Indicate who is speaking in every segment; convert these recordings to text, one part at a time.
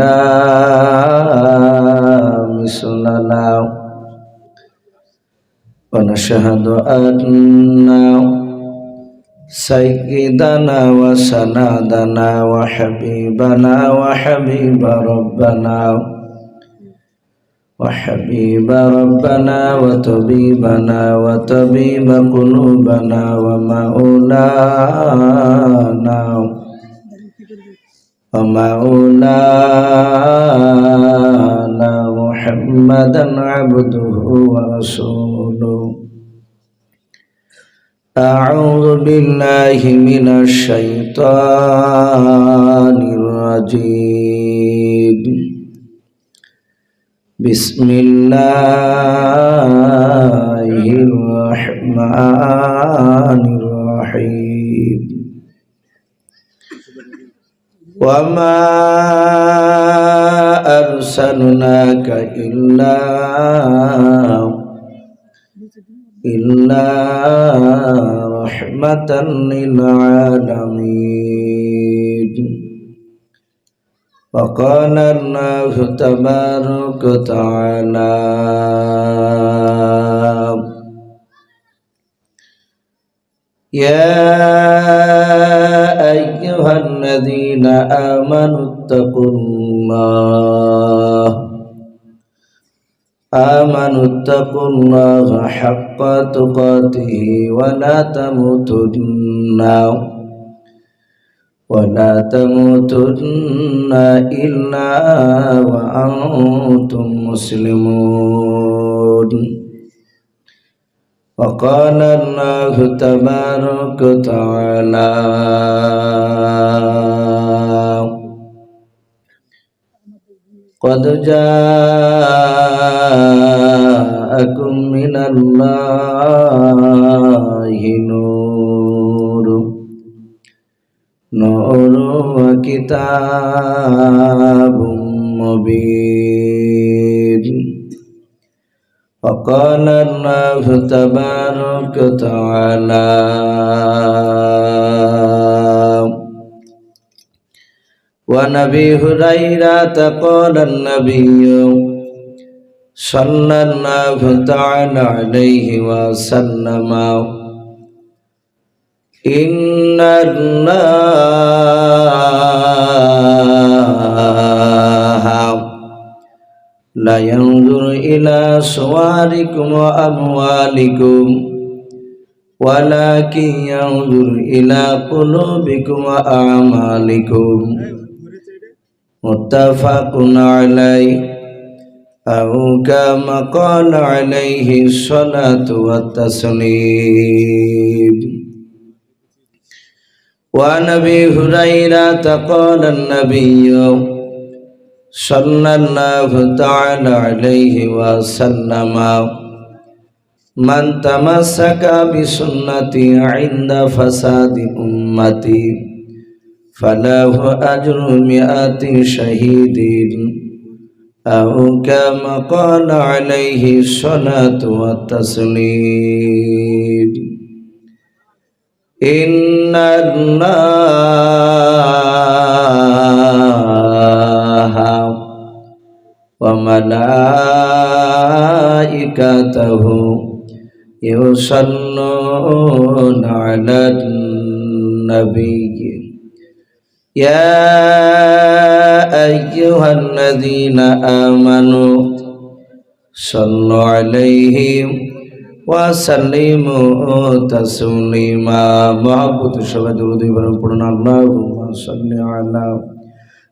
Speaker 1: لا مثل له ونشهد أن سيدنا وسندنا وحبيبنا وحبيب ربنا وحبيب ربنا وطبيبنا وطبيب قلوبنا ومولانا ومولانا محمدا عبده ورسوله أعوذ بالله من الشيطان الرجيم بسم الله الرحمن الرحيم وما أرسلناك إلا إلا رحمة للعالمين وقال الله تبارك وتعالى يا أيها الذين آمنوا اتقوا الله آمنوا اتقوا الله حق تقاته ولا تموتن ولا تموتن إلا وأنتم مسلمون وقال الله تبارك وتعالى قد جاءكم من الله نور نور وكتاب مبين وقال الله تبارك وتعالى ونبي هريرة قال النبي صلى الله تعالى عليه وسلم إن الله لا ينظر إلى صوركم وأموالكم ولكن ينظر إلى قلوبكم وأعمالكم متفق عليه أو كما قال عليه الصلاة والتسليم وعن أبي هريرة قال النبي صلى الله تعالى عليه وسلم من تمسك بسنتي عند فساد أمتي فله أجر مئة شهيد أو كما قال عليه الصلاة والتسليم إن الله وملائكته يصلون على النبي يا أيها الذين آمنوا صلوا عليه وسلموا تسليما محبت شبه درود برمپڑن اللهم صل على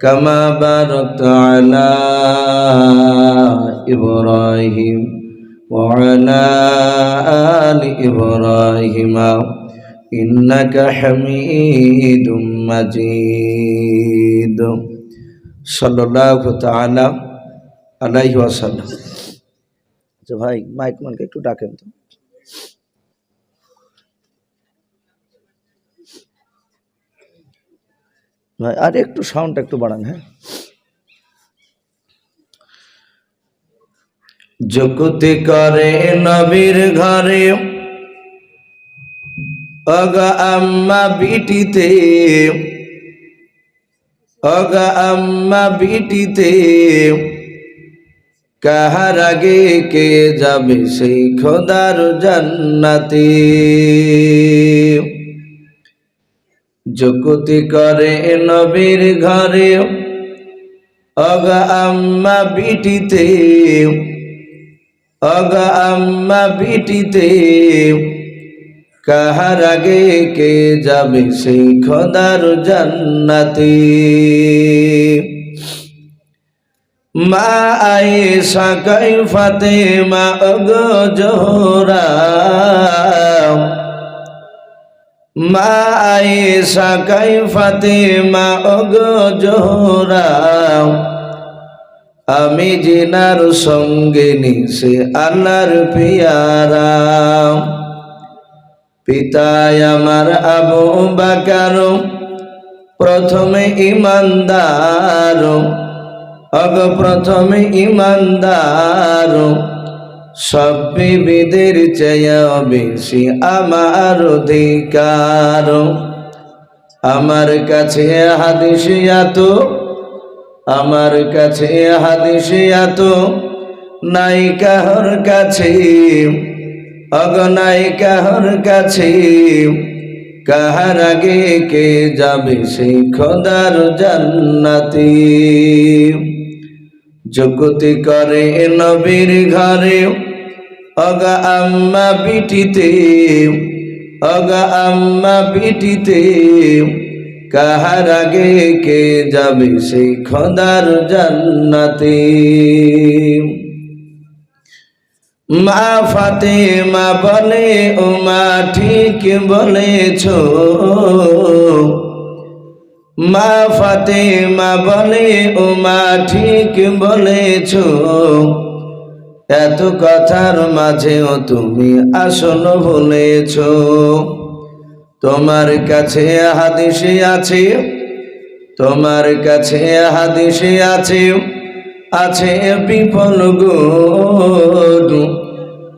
Speaker 1: كما باركت على إبراهيم وعلى آل إبراهيم إنك حميد مجيد صلى الله تعالى আলাইহি ওয়াসাল্লাম আচ্ছা ভাই মাইক মানকে একটু ডাকেন তো আর একটু সাউন্ডটা একটু বাড়ান হ্যাঁ। যকুতি করে নবীর ঘরে, অগা আম্মা বিটিতে, অগা আম্মা বিটিতে, কাহার আগে কে যাবে সেই খোদার জান্নাতে? যকুতি করে নবীর ঘরে। অগা আম্মা বিটিতে, অগা বিটিতে, কাহার আগে কে যাবে সেই খোদার জান্নাতে। মা আয়েশা কাইফাতে, মা অগ জোহরা। মা আয়েশা কাইফাতে মা অগ জোহরা। আমি জিনার সঙ্গে নিছে আল্লাহর পিয়ারা। পিতায় আমার আবু বাকার, প্রথমে ইমানদার। অগ প্রথমে ইমানদার। সব বিবিদের চেয়ে বেশি আমার অধিকার। আমার কাছে হাদিসিয়াত আমার কাছে হাদিসিয়াত নাই কাহর কাছে অগনাই কাহর কাছে, কাহার আগে কে যাবে সেই খোদার জান্নাতি। যকুতি করে নবীর ঘরে অগা আম্মা পিটিতে অগা আম্মা পিটিতে, কাহার আগে কে যাবে সেই খোদার জান্নাতে? মা ফাতে মা বলে, ও মা ঠিক বলেছ। মা ফাতে মা বলে, ও মা ঠিক বলেছ। এত কথার মাঝেও তুমি আসল বলেছ তোমার কাছে হাদিসে আছে, তোমার কাছে হাদিসে আছে আছে বিপল গো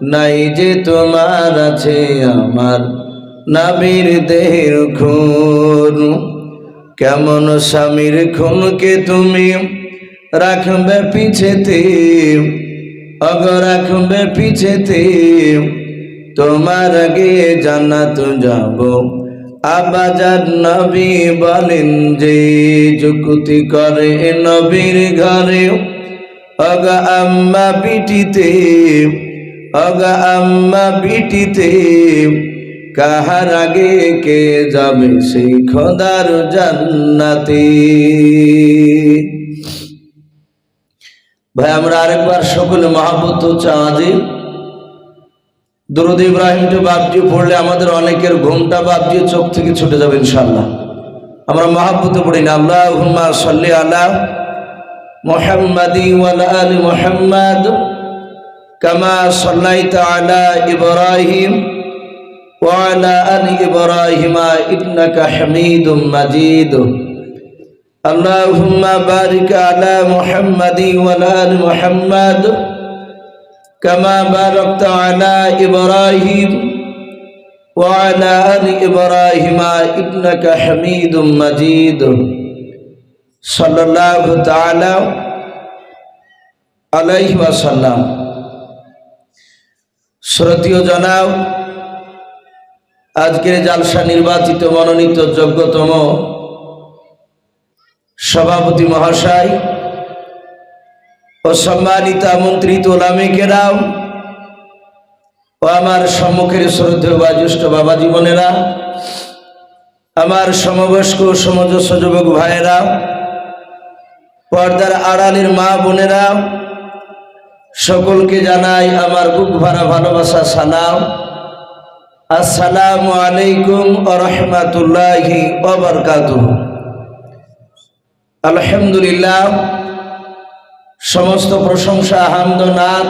Speaker 1: নাই যে তোমার আছে আমার নাবির দেহের খুন। কেমন স্বামীর খুনকে তুমি রাখবে পিছেতে অগ রাখবে পিছেতে তোমার আগে জান্নাত যাব আবাজার নবী বলেন যে যুকুতি করে নবীর ঘরে অগা আম্মা পিটিতে অগা আম্মা পিটিতে কাহার আগে কে যাবে সেই খোদার জান্নাতে ভাই, আমরা আরেকবার সকলে মহাবুদ্ধ চাঁদি দরুদ ইব্রাহিমটা বাপজি পড়লে আমাদের অনেকের ঘুমটা বাপজি চোখ থেকে ছুটে যাবে ইনশাল্লাহ আমরা মহাবুদ্ধ পড়ি না। আল্লাহ হুম্মা সাল্লি আলা মোহাম্মদি ওয়ালা আলি মোহাম্মদ কামা সাল্লাইতা আলা ইব্রাহিম ওয়ালা আলি ইব্রাহিমা ইবনাকা হামিদুম মাজিদ। اللهم بارك على محمد وعلى آل محمد كما باركت على إبراهيم وعلى آل إبراهيم إنك حميد مجيد صلى الله تعالى عليه وسلم শ্রদ্ধীয় জনাব আজকের জালসা নির্বাচিত মনোনীত যোগ্যতম সভাপতি মহাশয় ও সম্মানিত আমন্ত্রিত ওলামিকেরাও ও আমার সম্মুখের শ্রদ্ধেয় বা জ্যেষ্ঠ বাবা জীবনেরা আমার সমবয়স্ক সমজস্ব যুবক ভাইয়েরা, পর্দার আড়ালের মা বোনেরা, সকলকে জানাই আমার বুক ভরা ভালোবাসা, সালাম। আসসালামু আলাইকুম রহমাতুল্লাহি ওবরকাতুহ আলহামদুলিল্লাহ, সমস্ত প্রশংসা হামদনাথ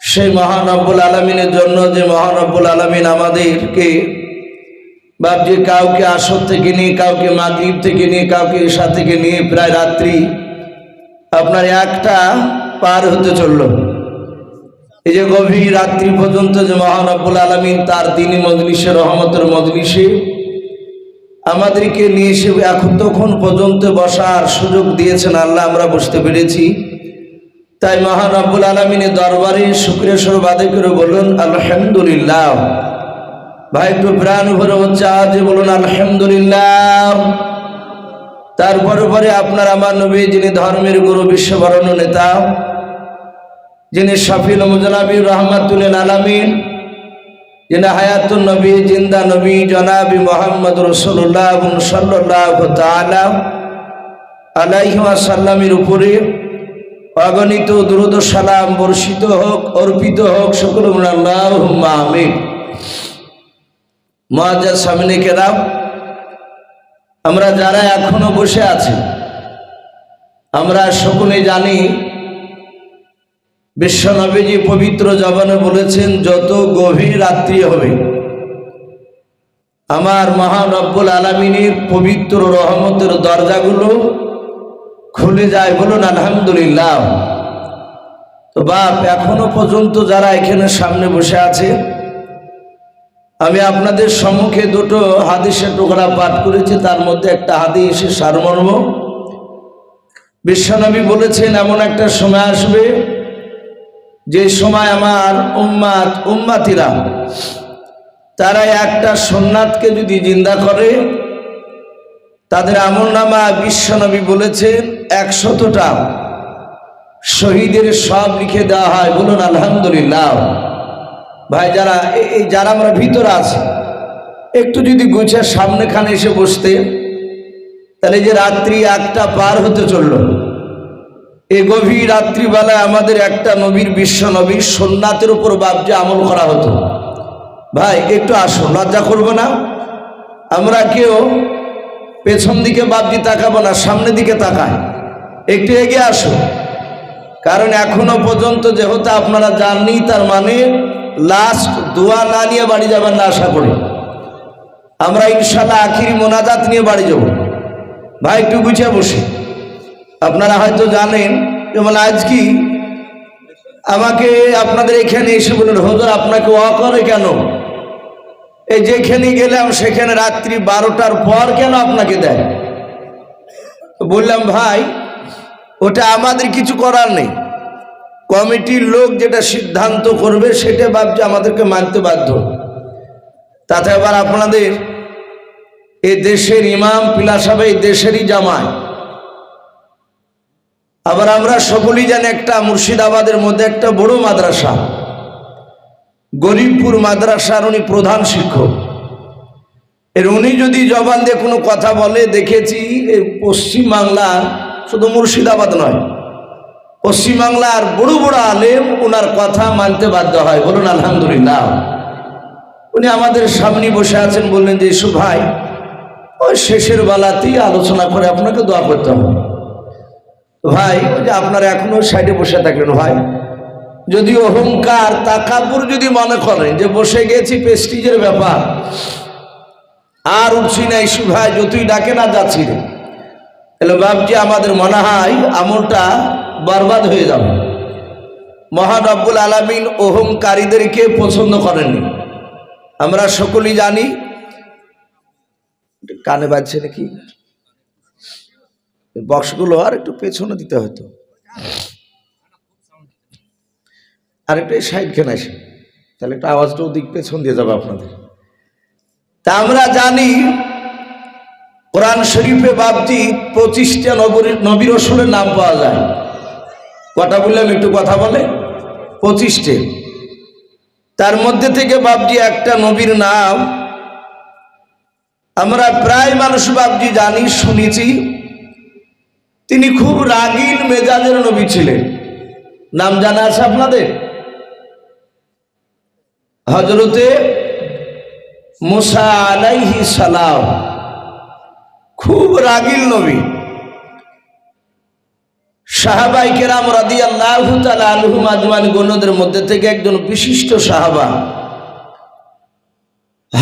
Speaker 1: সেই মহানব্বুল আলমিনের জন্য যে মহানব্বুল আলমিন আমাদেরকে বাপজি কাউকে আসর থেকে নিয়ে, কাউকে মাগরীব থেকে নিয়ে, কাউকে ঈশা থেকে নিয়ে প্রায় রাত্রি আপনার একটা পার হতে চলল। এই যে গভীর রাত্রি পর্যন্ত যে মহানব্বুল আলমিন তার দিনী মজলিসে, রহমতের মজলিসে আমাদেরকে নিয়ে এসে এখন তখন পর্যন্ত বসার সুযোগ দিয়েছেন আল্লাহ, আমরা বুঝতে পেরেছি। তাই মহানব্বুল আলমিনের দরবারে শুক্রিয়া স্বরূপ আদায় করে বলুন, আলহামদুলিল্লাহ। ভাই, একটু প্রাণ ভরে হচ্ছে আজ বলুন, আলহামদুলিল্লাহ। তারপরে পরে আপনার আমার নবী, যিনি ধর্মের গুরু বিশ্ববরণ নেতা, যিনি শফিল মুজনাবি রহমাতুল আলমিন যিনি হায়াতুল নবী, জিন্দা নবী, জনাবি মোহাম্মদ রসুল্লাহ সাল্লাহ তালা আলাইসাল্লামের উপরে অগণিত দ্রুত সালাম বর্ষিত হোক, অর্পিত হোক, সকল আল্লাহ আমিন। মহাজার সামনে কেরাম, আমরা যারা এখনও বসে আছি, আমরা সকলে জানি বিশ্বনবীজি পবিত্র জবানে বলেছেন, যত গভীর রাত্রি হবে, আমার মহানব্বুল আলমিনীর পবিত্র রহমতের দরজাগুলো খুলে যায় বলুন, আলহামদুলিল্লাহ। তো বাপ, এখনও পর্যন্ত যারা এখানে সামনে বসে আছে, আমি আপনাদের সম্মুখে দুটো হাদিসের টুকরা পাঠ করেছি, তার মধ্যে একটা হাদিস সারমর্ম। বিশ্বনবী বলেছেন, এমন একটা সময় আসবে যে সময় আমার উম্মাত, উম্মাতিরা, তারা একটা সোননাথকে যদি জিন্দা করে, তাদের আমল নামা বিশ্বনবী বলেছেন একশতটা শহীদের সব লিখে দেওয়া হয়। বলুন, আলহামদুলিল্লাহ। ভাই, যারা, এই যারা আমরা ভিতরে আছি, একটু যদি গুছের সামনেখানে এসে বসতে, তাহলে যে রাত্রি একটা পার হতে চলল। এই গভীর রাত্রিবেলায় আমাদের একটা নবীর বিশ্ব নবীর সোননাথের উপর বাবজে আমল করা হতো। ভাই, একটু আসো লজ্জা করব না। আমরা কেউ পেছন দিকে বাবজি তাকাবো না, সামনের দিকে তাকায়। একটু এগিয়ে আসো কারণ এখনও পর্যন্ত যেহেতু আপনারা জাননি, তার মানে লাস্ট দোয়া না নিয়ে বাড়ি যাবেন না আশা করি। আমরা ইনশাল্লাহ আখিরি মোনাজাত নিয়ে বাড়ি যাব। ভাই, একটু গুছিয়ে বসি। আপনারা হয়তো জানেন, যেমন আজ কি আমাকে আপনাদের এখানে এসে বললেন, হজর, আপনাকে অ করে কেন? এই যেখানে গেলাম, সেখানে রাত্রি বারোটার পর কেন আপনাকে দেয়? বললাম, ভাই, ওটা আমাদের কিছু করার নেই। কমিটির লোক যেটা সিদ্ধান্ত করবে, সেটা ভাবছে আমাদেরকে মানতে বাধ্য। তাতে আবার আপনাদের এ দেশের ইমাম পিলাসাবে এই দেশেরই জামায় আবার আমরা সকলেই জানি একটা মুর্শিদাবাদের মধ্যে একটা বড় মাদ্রাসা। গরিবপুর মাদ্রাসার উনি প্রধান শিক্ষক। এর উনি যদি জবান দিয়ে কোনো কথা বলে, দেখেছি এই পশ্চিমবাংলার শুধু মুর্শিদাবাদ নয়, পশ্চিমবাংলার বড় বড় আলেম ওনার কথা মানতে বাধ্য হয়। বলুন, আলহামদুলিল্লাহ। উনি আমাদের সামনে বসে আছেন, বললেন যে ভাই, ওই শেষের বেলাতেই আলোচনা করে আপনাকে দোয়া করতে হবে। ভাই যে আপনারা এখনও সাইডে বসে থাকলেন, ভাই। যদি অহংকার তাকাপুর যদি মনে করেন যে বসে গেছি পেস্টিজের ব্যাপার। আর উঠছি না, ইসু ভাই, যতই ডাকে না যাচ্ছি তাহলে ভাবছি আমাদের মনে হয় আমলটা বরবাদ হয়ে যাবে। মহানব্বুল আলমিন অহংকারীদেরকে পছন্দ করেননি। আমরা সকলেই জানি, কানে বাজছে নাকি? বক্সগুলো আর একটু পেছনে দিতে হতো। আর একটু সাইড খেনে আসে। তাহলে একটু আওয়াজটা ওদিক পেছন দিয়ে যাবে আপনাদের। তা আমরা জানি, কোরআন শরীফে বাবজি পঁচিশটা নবীর নবীর রসুলের নাম পাওয়া যায়। কটা বললাম একটু কথা বলে? পঁচিশটে। তার মধ্যে থেকে বাবজি একটা নবীর নাম। আমরা প্রায় মানুষ বাবজি জানি, শুনেছি। তিনি খুব রাগিন মেজাজের নবী ছিলেন। নাম জানা আছে আপনাদের? হজরতে মুসা আলাইহি সালাম। খুব রাগিল নবী। সাহাবাই কেরাম রাদি গণ্যদের মধ্যে থেকে একজন বিশিষ্ট সাহাবা।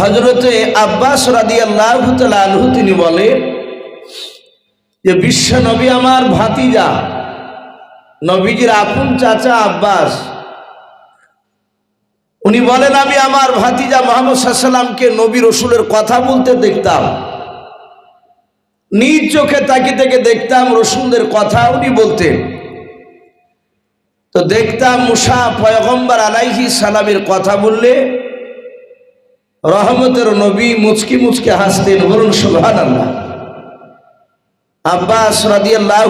Speaker 1: হজরতে আব্বাস রাদি আল্লাহ আলহু তিনি বলে যে বিশ্ব নবী আমার ভাতিজা, নবীজির আপন চাচা আব্বাস, উনি বলেন, আমি আমার ভাতিজা মোহাম্মদ সাল্লামকে নবী রসুলের কথা বলতে দেখতাম। নিজ চোখে তাকি থেকে দেখতাম, রসুলদের কথা উনি বলতেন। তো দেখতাম মুসা পয়গম্বর আলাইহি সালামের কথা বললে, রহমতের নবী মুচকি মুচকি হাসতেন, বলুন সুহান আল্লাহ আব্বাস রাদিয়াল্লাহ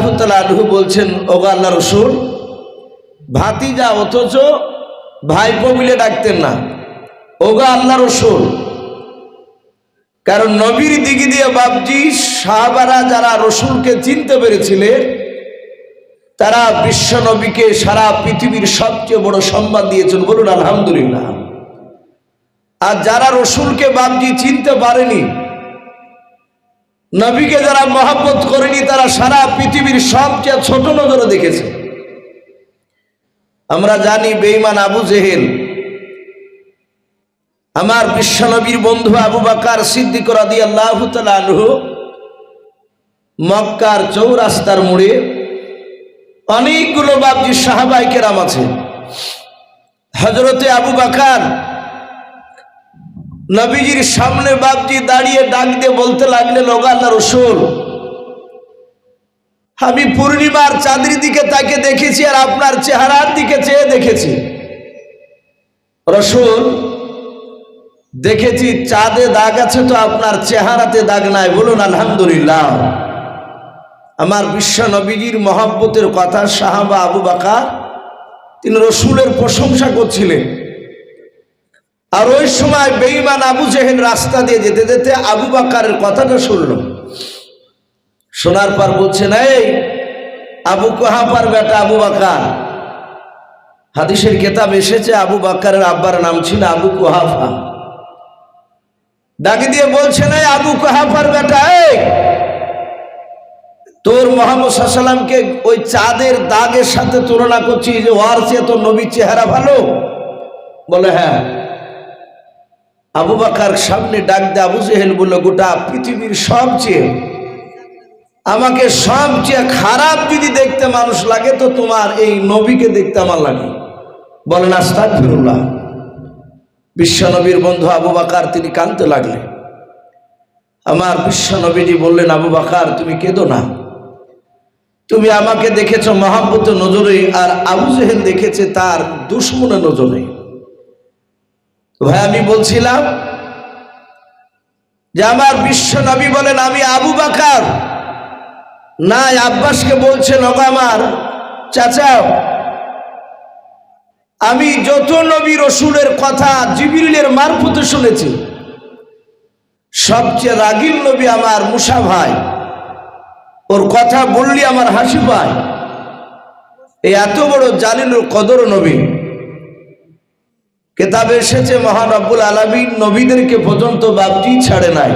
Speaker 1: বলছেন, ওগা আল্লাহ রসুল, ভাতিজা অথচ ভাইপো মিলে ডাকতেন না। ওগা আল্লাহ রসুল, কারণ নবীর দিকে দিয়ে বাবজি সাহাবারা যারা রসুলকে চিনতে পেরেছিলেন তারা বিশ্ব নবীকে সারা পৃথিবীর সবচেয়ে বড় সম্মান দিয়েছেন। বলুন, আলহামদুলিল্লাহ। আর যারা রসুলকে বাবজি চিনতে পারেনি নবীকে যারা মহাব্বত করেনি, তারা সারা পৃথিবীর সবচেয়ে ছোট নজরে দেখেছে। আমরা জানি বেইমান আবু জেহেল, আমার বিশ্বনবীর বন্ধু আবু বাকার সিদ্দিক রাদি আল্লাহ আনহু, মক্কার চৌরাস্তার মোড়ে অনেকগুলো বাবজি সাহাবাইকেরাম আছে। হজরতে আবু বাকার নবীজির সামনে বাবজি দাঁড়িয়ে ডাক দিয়ে বলতে লাগলেন ওগাল্লা রসুল, আমি পূর্ণিমার চাঁদের দিকে তাকে দেখেছি আর আপনার চেহারার দিকে চেয়ে দেখেছি। রসুল, দেখেছি চাঁদে দাগ আছে তো আপনার চেহারাতে দাগ নাই। বলুন, আলহামদুলিল্লাহ। আমার বিশ্ব নবীজির মহাব্বতের কথা সাহাবা আবু বাকা তিনি রসুলের প্রশংসা করছিলেন। আর ওই সময় বেইমান আবু জেহেল রাস্তা দিয়ে যেতে যেতে আবু বাকারের কথাটা শুনল। শোনার পর বলছে না এই আবু কোহা কোহাপার বেটা আবু বাকার। হাদিসের কেতাব এসেছে, আবু বাকারের আব্বার নাম ছিল আবু কোহাফা। ডাকি দিয়ে বলছে না আবু কাহাফার বেটা তোর মোহাম্মদ সাল্লামকে ওই চাঁদের দাগের সাথে তুলনা করছি যে ওয়ার চেয়ে তোর নবীর চেহারা ভালো? বলে হ্যাঁ। আবু বাকার সামনে ডাক দে আবু জেহেল বলল, গোটা পৃথিবীর সবচেয়ে, আমাকে সবচেয়ে খারাপ যদি দেখতে মানুষ লাগে, তো তোমার এই নবীকে দেখতে আমার লাগে। বলেন আস্তাক ফিরুল্লাহ বিশ্বনবীর বন্ধু আবু বাকার, তিনি কানতে লাগলেন। আমার বিশ্বনবীজি বললেন, আবু বাকার, তুমি কেঁদো না। তুমি আমাকে দেখেছ মহাব্বত নজরে, আর আবু জেহেল দেখেছে তার দুশ্মনে নজরে। ভাই, আমি বলছিলাম যে আমার বিশ্ব নবী বলেন, আমি আবু বাকার। না আব্বাসকে বলছেন আমার চাচাও আমি যত নবী রসুলের কথা জিবিরের মারফতে শুনেছি, সবচেয়ে রাগিল নবী আমার মুসা ভাই। ওর কথা বললি আমার হাসি পায়। এই এত বড় জালিলুর কদর নবী। কেতাবে এসেছে মহানব্বুল আলমিন নবীদেরকে পর্যন্ত বাপটি ছাড়ে নাই।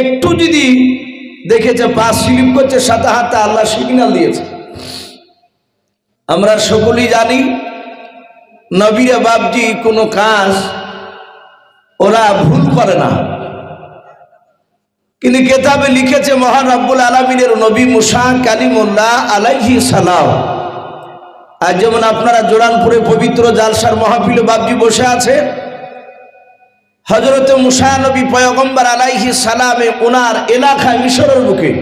Speaker 1: একটু যদি দেখেছে, পা স্লিপ করছে সাথে হাতে আল্লাহ সিগনাল দিয়েছে। আমরা সকলেই জানি, নবীরা বাপজি কোনো কাজ ওরা ভুল করে না। কিন্তু কেতাবে লিখেছে, মহান আব্বুল আলমিনের নবী মুসা কালিমুল্লাহ আলাইহি সালাম। আর যেমন আপনারা জোরানপুরে পবিত্র জালসার মহাফিল বাবজি বসে আছে হজরত মুসা নবী পয়গম্বর আলাইহি সালামে ওনার এলাকায় মিশরের বুকে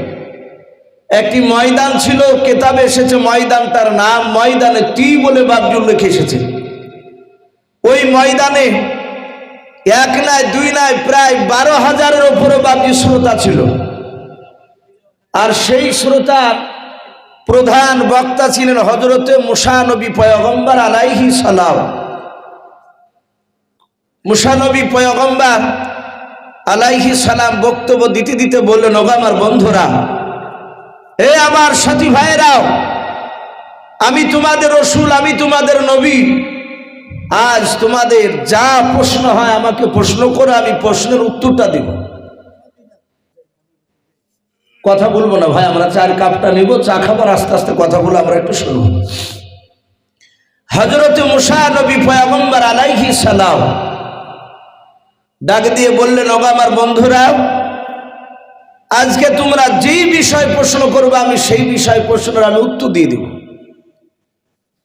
Speaker 1: একটি ময়দান ছিল, কেতাবে এসেছে ময়দানটার নাম ময়দানে টি বলে বাবজি উল্লেখ এসেছে। ওই ময়দানে এক নয় দুই নয় প্রায় বারো হাজারের ওপরে বাবজি শ্রোতা ছিল। আর সেই শ্রোতার প্রধান বক্তা ছিলেন হজরতে মুসানবী পয়গম্বর আলাইহি সালাম। মুসানবী পয়গম্বর আলাইহি সালাম বক্তব্য দিতে দিতে বললেন, ওগো আমার বন্ধুরা এ আমার সাথী ভাইরাও আমি তোমাদের রসুল, আমি তোমাদের নবী। আজ তোমাদের যা প্রশ্ন হয় আমাকে প্রশ্ন করে আমি প্রশ্নের উত্তরটা দিব। কথা বলব না ভাই, আমরা চার কাপটা নিব, চা খাবার আস্তে আস্তে কথা বলে আমরা একটু শুনব। হজরত মুসা নবী পয়াগম্বর আলাইহি সালাম ডাক দিয়ে বললেন, ওগো আমার বন্ধুরা, আজকে তোমরা যেই বিষয় প্রশ্ন করবে, আমি সেই বিষয় প্রশ্নের আমি উত্তর দিয়ে দেব।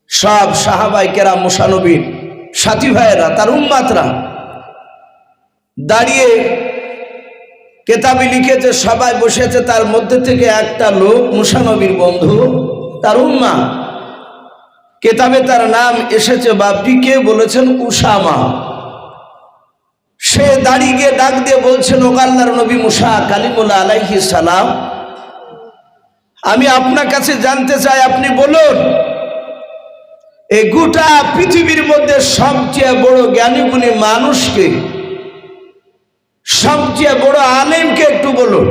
Speaker 1: সব সাহাবাই কেরা মুসানবীর সাথী ভাইয়েরা, তার উম্মাতরা দাঁড়িয়ে কেতাবি লিখেছে, সবাই বসেছে, তার মধ্যে থেকে একটা লোক মুসানবীর বন্ধু, তার উম্মা। কেতাবে তার নাম এসেছে, বাপটি কে বলেছেন? উসামা। সে দাঁড়িয়ে গিয়ে ডাক দিয়ে বলছেন ওগাল্লার নবী মুসা কালিমুল্লা আলাইহি সালাম, আমি আপনার কাছে জানতে চাই, আপনি বলুন, এই গোটা পৃথিবীর মধ্যে সবচেয়ে বড় জ্ঞানীগুণী মানুষকে সবচেয়ে বড় আলেমকে একটু বলুন।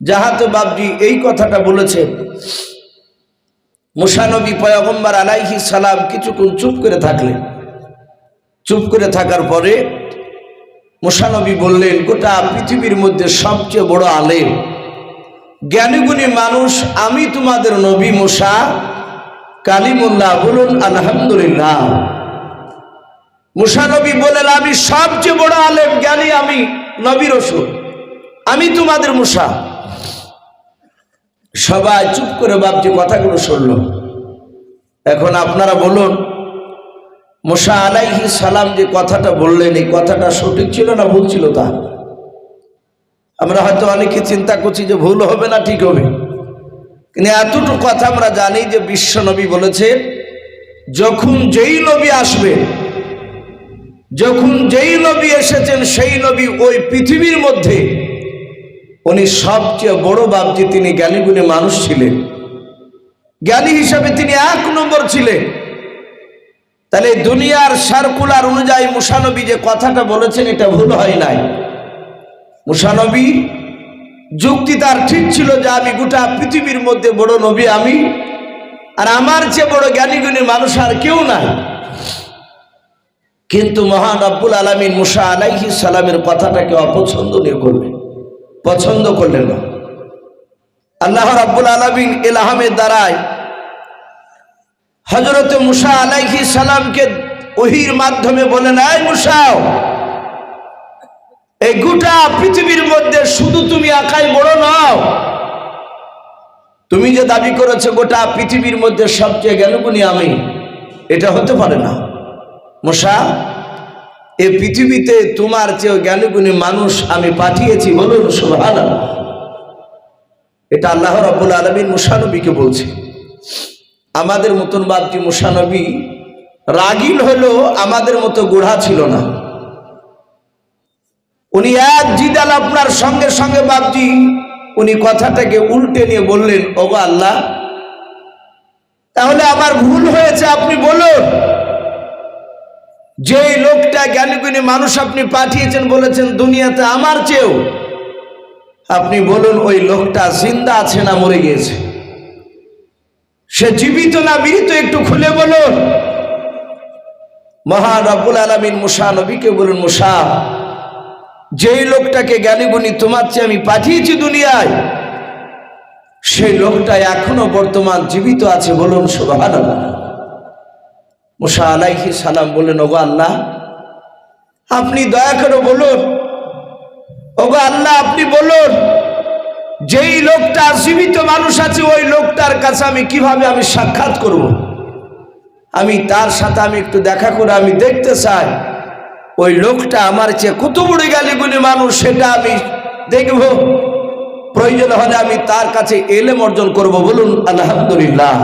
Speaker 1: যাহাতে বাবজি এই কথাটা বলেছেন, মুসানবী পয়গম্বর আলাইহি সালাম কিছুক্ষণ চুপ করে থাকলেন। চুপ করে থাকার পরে মুসানবী বললেন, গোটা পৃথিবীর মধ্যে সবচেয়ে বড় আলেম, জ্ঞানীগুণী মানুষ, আমি তোমাদের নবী মুসা, কালিমুল্লাহ বলুন, আলহামদুলিল্লাহ। মুসানবী বলেন, আমি সবচেয়ে বড় আলেম, জ্ঞানী আমি নবী রসুল। আমি তোমাদের মুসা। সবাই চুপ করে ভাবছি, কথাগুলো শুনল। এখন আপনারা বলুন, মোসা আলাইহি সালাম যে কথাটা বললেন, এই কথাটা সঠিক ছিল না ভুল ছিল তা? আমরা হয়তো অনেকে চিন্তা করছি যে ভুল হবে না ঠিক হবে। কিন্তু এতটুকু কথা আমরা জানি যে বিশ্ব নবী বলেছে, যখন যেই নবী আসবে যখন যেই নবী এসেছেন, সেই নবী ওই পৃথিবীর মধ্যে। উনি সবচেয়ে বড় বাপজি, তিনি জ্ঞানীগুণী মানুষ ছিলেন। জ্ঞানী হিসাবে তিনি এক নম্বর ছিলেন। তাহলে দুনিয়ার সার্কুলার অনুযায়ী মুসানবী যে কথাটা বলেছেন, এটা ভুল হয় নাই। মুসানবী যুক্তি তার ঠিক ছিল যে আমি গোটা পৃথিবীর মধ্যে বড় নবী আমি, আর আমার চেয়ে বড় জ্ঞানীগুণী মানুষ আর কেউ নাই। কিন্তু মহান আব্বুল আলমিন মুসা আলাইহি সালামের কথাটাকে অপছন্দনীয় করলেন। পছন্দ করলেন না। আল্লাহ রাব্বুল আলমিন এলাহামের দ্বারায় হজরত মুসা আলাইহি সালামকে ওহির মাধ্যমে বলেন আয় মুসাও এই গোটা পৃথিবীর মধ্যে শুধু তুমি একাই বড় নাও। তুমি যে দাবি করেছ, গোটা পৃথিবীর মধ্যে সবচেয়ে জ্ঞানগুণী আমি, এটা হতে পারে না। মশা এ পৃথিবীতে তোমার চেয়ে জ্ঞানগুণী মানুষ আমি পাঠিয়েছি বলুন সুভান এটা আল্লাহ রাবুল আলমিন মুসানবীকে বলছে। আমাদের মতন বাপটি মুসানবী রাগিল হলেও আমাদের মতো গোড়া ছিল না। উনি এক জিদাল আপনার সঙ্গে সঙ্গে বাপজি, উনি কথাটাকে উল্টে নিয়ে বললেন, ওগো আল্লাহ, তাহলে আমার ভুল হয়েছে, আপনি বলুন। যে লোকটা জ্ঞানীগুণী মানুষ আপনি পাঠিয়েছেন, বলেছেন, দুনিয়াতে আমার চেয়েও আপনি বলুন, ওই লোকটা জিন্দা আছে না মরে গিয়েছে? সে জীবিত না মৃত, একটু খুলে বলুন। মহান আব্বুল আলমিন মুসা নবীকে বলুন, মুসা, যেই লোকটাকে জ্ঞানীগুণী তোমার চেয়ে আমি পাঠিয়েছি দুনিয়ায়, সেই লোকটা এখনও বর্তমান জীবিত আছে বলুন সুবাহ মুসা আলাইহি সালাম বললেন, ওগো আল্লাহ, আপনি দয়া করে বলুন, ওগো আল্লাহ, আপনি বলুন, যেই লোকটা জীবিত মানুষ আছে, ওই লোকটার কাছে আমি কীভাবে আমি সাক্ষাৎ করব। আমি তার সাথে আমি একটু দেখা করে আমি দেখতে চাই। ওই লোকটা আমার চেয়ে কত বড় গালিগুলি মানুষ, সেটা আমি দেখব। প্রয়োজন হলে আমি তার কাছে এলেম অর্জন করব, বলুন, আলহামদুলিল্লাহ।